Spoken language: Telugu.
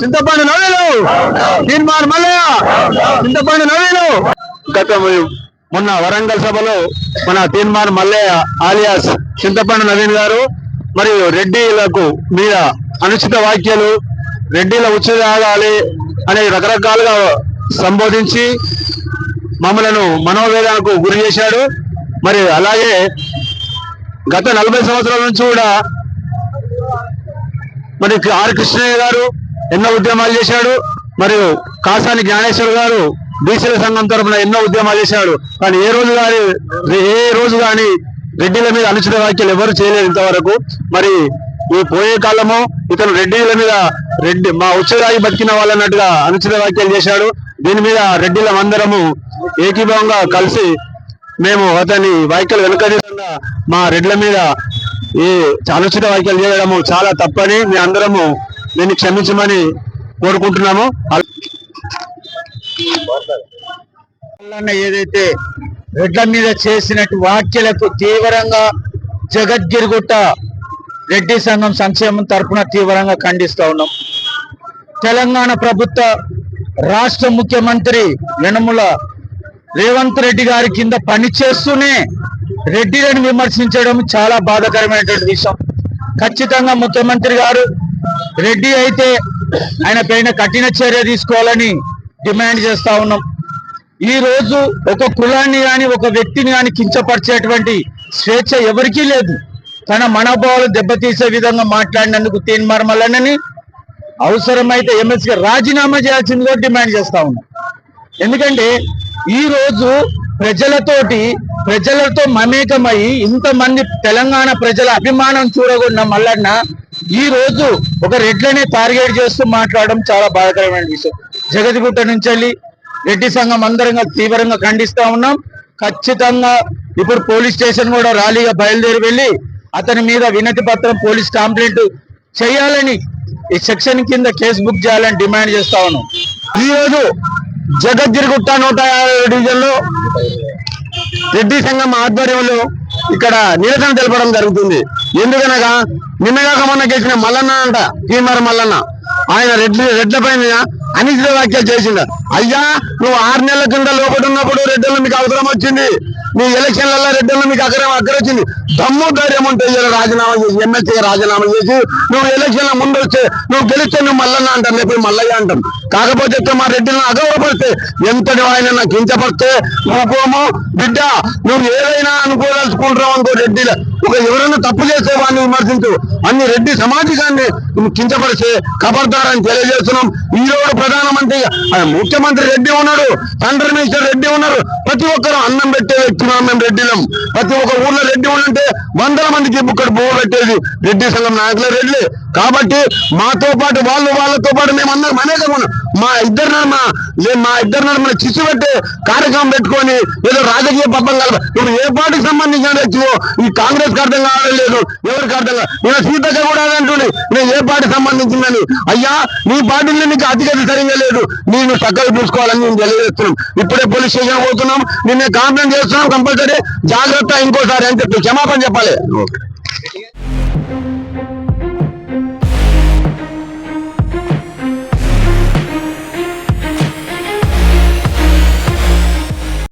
చింతపండు నవీలు తీర్మాన్ మల్లయ్య చింతపండు నవీలు గత మొన్న వరంగల్ సభలో మన తీర్మాన్ మల్లయ్య ఆలియాస్ చింతపండు నవీన్ గారు మరియు రెడ్డిలకు మీద అనుచిత వ్యాఖ్యలు రెడ్డిల ఉచ్చేదాగాలి అనే రకరకాలుగా సంబోధించి మమ్మలను మనోవేదనకు గురి చేశాడు. మరి అలాగే గత నలభై సంవత్సరాల నుంచి కూడా మరి ఆర్ కృష్ణయ్య గారు ఎన్నో ఉద్యమాలు చేశాడు. మరియు కాసాని జ్ఞానేశ్వర్ గారు బీసీల సంఘం తరఫున ఎన్నో ఉద్యమాలు చేశాడు. కానీ ఏ రోజు కానీ ఏ రోజు కానీ రెడ్డిల మీద అనుచిత వ్యాఖ్యలు ఎవరు చేయలేదు ఇంతవరకు. మరి ఈ పోయే కాలము ఇతను రెడ్డిల మీద రెడ్డి మా ఉచ్చరాయి బతికిన వాళ్ళన్నట్టుగా అనుచిత వ్యాఖ్యలు చేశాడు. దీని మీద రెడ్డిల అందరము ఏకీభావంగా కలిసి మేము అతని వ్యాఖ్యలు వెనుకదీసంగా మా రెడ్ల మీద ఈ అనుచిత వ్యాఖ్యలు చేయడము చాలా తప్పని మీ అందరము దీన్ని క్షమించమని కోరుకుంటున్నాము. ఏదైతే రెడ్ల మీద చేసినట్టు వ్యాఖ్యలకు తీవ్రంగా జగద్గిరిగుట్ట రెడ్డి సంఘం సంక్షేమం తరపున తీవ్రంగా ఖండిస్తూ ఉన్నాం. తెలంగాణ ప్రభుత్వ రాష్ట్ర ముఖ్యమంత్రి యనముల రేవంత్ రెడ్డి గారి కింద పనిచేస్తూనే రెడ్డిలను విమర్శించడం చాలా బాధాకరమైనటువంటి విషయం. ఖచ్చితంగా ముఖ్యమంత్రి గారు రెడ్డి అయితే ఆయన పైన కఠిన చర్య తీసుకోవాలని డిమాండ్ చేస్తా ఉన్నాం. ఈ రోజు ఒక కులాన్ని కానీ ఒక వ్యక్తిని కానీ కించపరిచేటువంటి స్వేచ్ఛ ఎవరికీ లేదు. తన మనోభావాలు దెబ్బతీసే విధంగా మాట్లాడినందుకు తీన్మార్మలనని మల్లన్నని అవసరమైతే ఎమ్మెల్సీగా రాజీనామా చేయాల్సింది కూడా డిమాండ్ చేస్తా ఉన్నాం. ఎందుకంటే ఈ రోజు ప్రజలతోటి ప్రజలతో మమేకమై ఇంతమంది తెలంగాణ ప్రజల అభిమానం చూడకుండా మల్లన్న ఈ రోజు ఒక రెడ్లనే టార్గెట్ చేస్తూ మాట్లాడడం చాలా బాధాకరమైన విషయం. జగతిగుట్ట నుంచి వెళ్ళి రెడ్డి సంఘం అందరంగా తీవ్రంగా ఖండిస్తా ఉన్నాం. ఖచ్చితంగా ఇప్పుడు పోలీస్ స్టేషన్ కూడా ర్యాలీగా బయలుదేరి వెళ్ళి అతని మీద వినతి పత్రం పోలీస్ కంప్లైంట్ చేయాలని ఈ సెక్షన్ కింద కేసు బుక్ చేయాలని డిమాండ్ చేస్తా ఉన్నాం. ఈరోజు జగద్గిరిగుట్ట నూట యాభై డివిజన్లో రెడ్డి సంఘం ఆధ్వర్యంలో ఇక్కడ నిరసన తెలపడం జరుగుతుంది. ఎందుకనగా నిన్నగాక మొన్న గెలిచిన మల్లన్న అంట కీమర మల్లన్న. ఆయన రెడ్డి రెడ్ల పైన అనిశ్చిత వ్యాఖ్యలు చేసిండు. అయ్యా నువ్వు ఆరు నెలల కింద లోపల ఉన్నప్పుడు రెడ్డిలో మీకు అవసరం వచ్చింది. నీ ఎలక్షన్లలో రెడ్డిలో మీకు అక్కడ అక్కడ వచ్చింది. దమ్ము ధైర్యం ఉంటే రాజీనామా చేసి ఎమ్మెల్సీగా రాజీనామా చేసి నువ్వు ఎలక్షన్ల ముందు వచ్చే నువ్వు గెలిస్తే నువ్వు మల్లన్న అంటాం లేకపోతే మల్లయ్య అంటాం కాకపోతే మా రెడ్డిని అగౌరవపడితే ఎంతటి ఆయన కించపడితే నువ్వు బిడ్డ నువ్వు ఏదైనా అనుకోదలుచుకుంటున్నావు అనుకో రెడ్డిల. ఒక ఎవరైనా తప్పు చేసే వాడిని విమర్శించు. అన్ని రెడ్డి సమాజాన్ని కించపరిచే కబర్దారని తెలియజేస్తున్నాం. ఈ రోజు ప్రధానమంత్రి ముఖ్యమంత్రి రెడ్డి ఉన్నాడు సెంట్రల్ మినిస్టర్ రెడ్డి ఉన్నారు. ప్రతి ఒక్కరు అన్నం పెట్టే వ్యక్తులు మేము రెడ్డిలం. ప్రతి ఒక్క ఊర్లో రెడ్డి ఉండంటే వందల మందికి ఇక్కడ పువ్వు పెట్టేది రెడ్డి సంఘం నాయకుల రెడ్డి కాబట్టి మాతో పాటు వాళ్ళు వాళ్ళతో పాటు మేము అందరం అనేకంగా ఉన్నాం మా ఇద్దరు నడుమ మా ఇద్దరు మన చిచ్చు పెట్టే కార్యక్రమం పెట్టుకొని ఏదో రాజకీయ పబ్బం కలప ఇప్పుడు ఏ పార్టీకి సంబంధించిన వ్యక్తివో ఈ కాంగ్రెస్ అర్థం కావడం లేదు ఎవరికి అర్థం కాదు నేను సీతక్క కూడా అదే నేను ఏ పార్టీ సంబంధించిందని. అయ్యా నీ పార్టీలో నీకు అతిగతి సరిగా లేదు. నేను చక్కగా చూసుకోవాలని నేను తెలియజేస్తున్నాం. ఇప్పుడే పోలీస్ స్టేషన్ పోతున్నాం. నిన్నే కంప్లైంట్ చేస్తున్నాం కంపల్సరీ. జాగ్రత్త ఇంకోసారి అని చెప్పి క్షమాపణ చెప్పాలి.